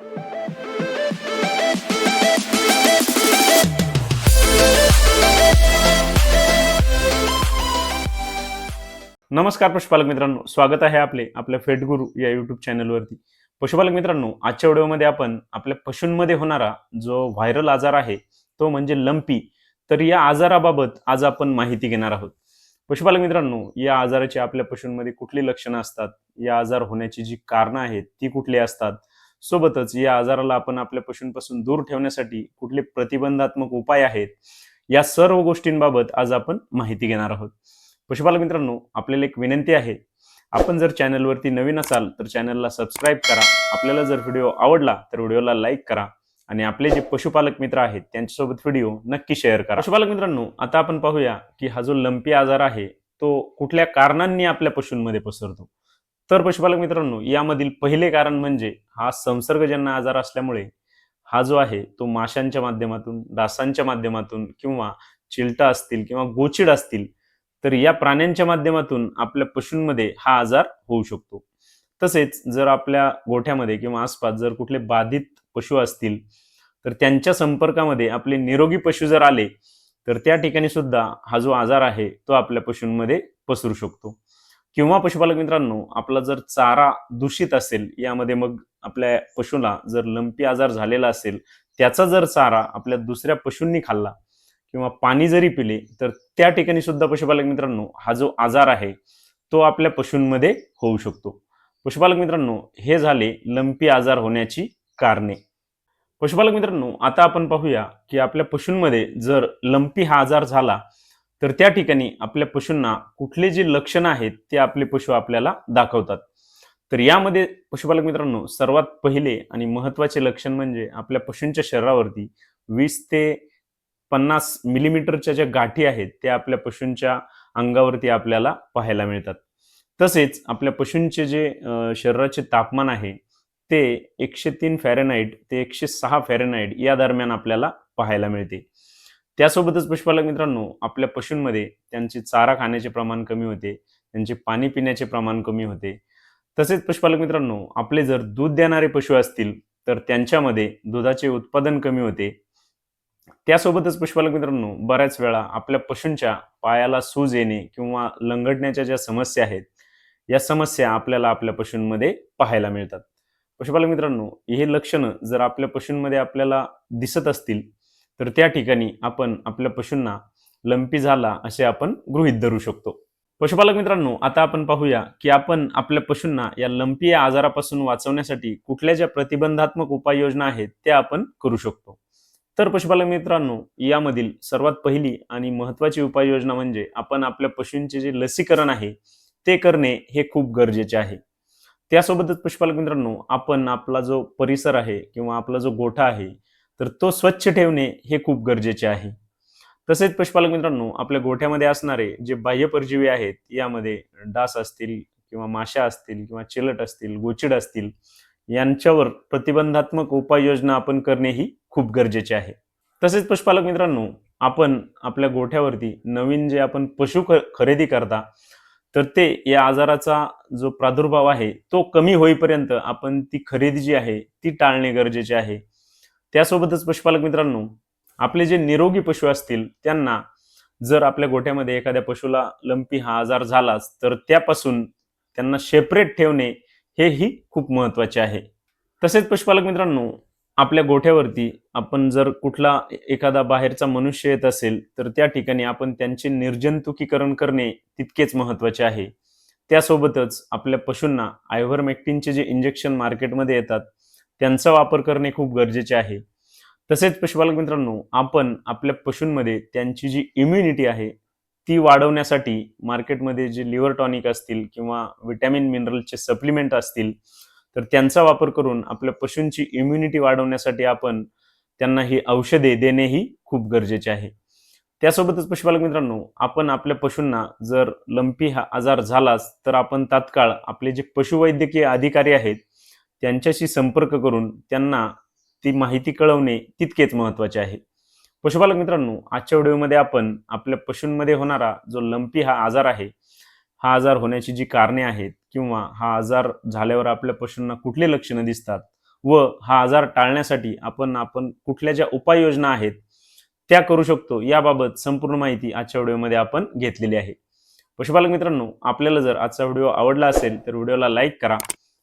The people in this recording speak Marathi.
नमस्कार पशुपालक मित्रांनो स्वागत आहे आपले आपल्या फेटगुरु या युट्यूब चॅनलवरती पशुपालक मित्रांनो आजच्या व्हिडिओमध्ये आपण आपल्या पशूंमध्ये होणारा जो व्हायरल आजार आहे तो म्हणजे लंपी. तर या आजाराबाबत आज आपण माहिती घेणार आहोत. पशुपालक मित्रांनो या आजाराची आपल्या पशूंमध्ये कुठली लक्षणं असतात? या आजार होण्याची जी कारणं आहेत ती कुठली असतात? सोबतच या आजाराला आपण आपल्या पशूंपासून दूर ठेवण्यासाठी कुठले प्रतिबंधात्मक उपाय आहेत या सर्व गोष्टींबाबत आज आपण माहिती घेणार आहोत. पशुपालक मित्रांनो आपल्याला एक विनंती आहे आपण जर चॅनलवरती नवीन असाल तर चॅनलला सबस्क्राईब करा आपल्याला जर व्हिडिओ आवडला तर व्हिडिओला लाईक करा आणि आपले जे पशुपालक मित्र आहेत त्यांच्यासोबत व्हिडिओ नक्की शेअर करा. पशुपालक मित्रांनो आता आपण पाहूया की हा जो लंपी आजार आहे तो कुठल्या कारणांनी आपल्या पशूंमध्ये पसरतो? तर पशुपालक मित्रांनो यामधील पहिले कारण म्हणजे हा संसर्गजन्य आजार असल्यामुळे हा जो आहे तो माशांच्या माध्यमातून डासांच्या माध्यमातून किंवा चिलटा असतील किंवा गोचिड असतील तर या प्राण्यांच्या माध्यमातून आपल्या पशूंमध्ये हा आजार होऊ शकतो. तसेच जर आपल्या गोठ्यामध्ये किंवा आसपास जर कुठले बाधित पशु असतील तर त्यांच्या संपर्कामध्ये आपले निरोगी पशु जर आले तर त्या ठिकाणी सुद्धा हा जो आजार आहे तो आपल्या पशूंमध्ये पसरू शकतो. किंवा पशुपालक मित्रांनो आपला जर चारा दूषित असेल यामध्ये मग आपल्या पशुला जर लंपी आजार झालेला असेल त्याचा जर चारा आपल्या दुसऱ्या पशूंनी खाल्ला किंवा पाणी जरी पिले तर त्या ठिकाणी सुद्धा पशुपालक मित्रांनो हा जो आजार आहे तो आपल्या पशूंमध्ये होऊ शकतो. पशुपालक मित्रांनो हे झाले लंपी आजार होण्याची कारणे. पशुपालक मित्रांनो आता आपण पाहूया की आपल्या पशूंमध्ये जर लंपी हा आजार झाला तर त्या ठिकाणी आपल्या पशूंना कुठले जे लक्षणं आहेत ते आपले पशु आपल्याला दाखवतात. तर यामध्ये पशुपालक मित्रांनो सर्वात पहिले आणि महत्त्वाचे लक्षण म्हणजे आपल्या पशूंच्या शरीरावरती वीस ते पन्नास मिलीमीटरच्या ज्या गाठी आहेत त्या आपल्या पशूंच्या अंगावरती आपल्याला पाहायला मिळतात. तसेच आपल्या पशूंचे जे शरीराचे तापमान आहे ते एकशे तीन फॅरेनाईट ते एकशे सहा फॅरेनाईट या दरम्यान आपल्याला पाहायला मिळते. त्यासोबतच पशुपालक मित्रांनो आपल्या पशूंमध्ये त्यांचे चारा खाण्याचे प्रमाण कमी होते त्यांचे पाणी पिण्याचे प्रमाण कमी होते. तसेच पशुपालक मित्रांनो आपले जर दूध देणारे पशु असतील तर त्यांच्यामध्ये दुधाचे उत्पादन कमी होते. त्यासोबतच पशुपालक मित्रांनो बऱ्याच वेळा आपल्या पशूंच्या पायाला सूज येणे किंवा लंगडण्याच्या ज्या समस्या आहेत या समस्या आपल्याला आपल्या पशूंमध्ये पाहायला मिळतात. पशुपालक मित्रांनो हे लक्षणं जर आपल्या पशूंमध्ये आपल्याला दिसत असतील तर त्या ठिकाणी आपण आपल्या पशूंना लंपी झाला असे आपण गृहीत धरू शकतो. पशुपालक मित्रांनो आता आपण पाहूया की आपण आपल्या पशूंना या लंपी या आजारापासून वाचवण्यासाठी कुठल्या ज्या प्रतिबंधात्मक उपाययोजना आहेत त्या आपण करू शकतो. तर पशुपालक मित्रांनो यामधील सर्वात पहिली आणि महत्वाची उपाययोजना म्हणजे आपण आपल्या पशूंचे जे लसीकरण आहे ते करणे हे खूप गरजेचे आहे. त्यासोबतच पशुपालक मित्रांनो आपण आपला जो परिसर आहे किंवा आपला जो गोठा आहे तर तो स्वच्छ ठेवणे हे खूप गरजेचे आहे. तसेच पशुपालक मित्रांनो आपल्या गोठ्यामध्ये असणारे जे बाह्य परजीवी आहेत यामध्ये डास असतील किंवा माशा असतील किंवा चिलट असतील गोचिड असतील यांच्यावर प्रतिबंधात्मक उपाययोजना आपण करणे ही खूप गरजेचे आहे. तसेच पशुपालक मित्रांनो आपण आपल्या गोठ्यावरती नवीन जे आपण पशु ख- खरेदी करता तर ते या आजाराचा जो प्रादुर्भाव आहे तो कमी होईपर्यंत आपण ती खरेदी जी आहे ती टाळणे गरजेचे आहे. त्यासोबतच पशुपालक मित्रांनो आपले जे निरोगी पशु असतील त्यांना जर आपल्या गोठ्यामध्ये एखाद्या पशुला लंपी हा आजार झालाच तर त्यापासून त्यांना सेपरेट ठेवणे हेही खूप महत्त्वाचे आहे. तसेच पशुपालक मित्रांनो आपल्या गोठ्यावरती आपण जर कुठला एखादा बाहेरचा मनुष्य येत असेल तर त्या ठिकाणी आपण त्यांचे निर्जंतुकीकरण करणे तितकेच महत्त्वाचे आहे. त्यासोबतच आपल्या पशूंना आयव्हरमेक्टिनचे जे इंजेक्शन मार्केटमध्ये येतात त्यांचा वापर करणे खूप गरजेचे आहे. तसेच पशुपालक मित्रांनो आपण आपल्या पशूंमध्ये त्यांची जी इम्युनिटी आहे ती वाढवण्यासाठी मार्केटमध्ये जे लिव्हर टॉनिक असतील किंवा विटॅमिन मिनरलचे सप्लिमेंट असतील तर त्यांचा वापर करून आपल्या पशूंची इम्युनिटी वाढवण्यासाठी आपण त्यांना ही औषधे देणे ही खूप गरजेचे आहे. त्यासोबतच पशुपालक मित्रांनो आपण आपल्या पशूंना जर लंपी हा आजार झालाच तर आपण तात्काळ आपले जे पशुवैद्यकीय अधिकारी आहेत त्यांच्याशी संपर्क करून त्यांना ती माहिती कळवणे तितकेच महत्त्वाचे आहे. पशुपालक मित्रांनो आजच्या व्हिडिओमध्ये आपण आपल्या पशूंमध्ये होणारा जो लंपी हा आजार आहे हा आजार होण्याची जी कारणे आहेत किंवा हा आजार झाल्यावर आपल्या पशूंना कुठले लक्षणं दिसतात व हा आजार टाळण्यासाठी आपण आपण कुठल्या ज्या उपाययोजना आहेत त्या करू शकतो याबाबत संपूर्ण माहिती आजच्या व्हिडिओमध्ये आपण घेतलेली आहे. पशुपालक मित्रांनो आपल्याला जर आजचा व्हिडिओ आवडला असेल तर व्हिडिओला लाईक करा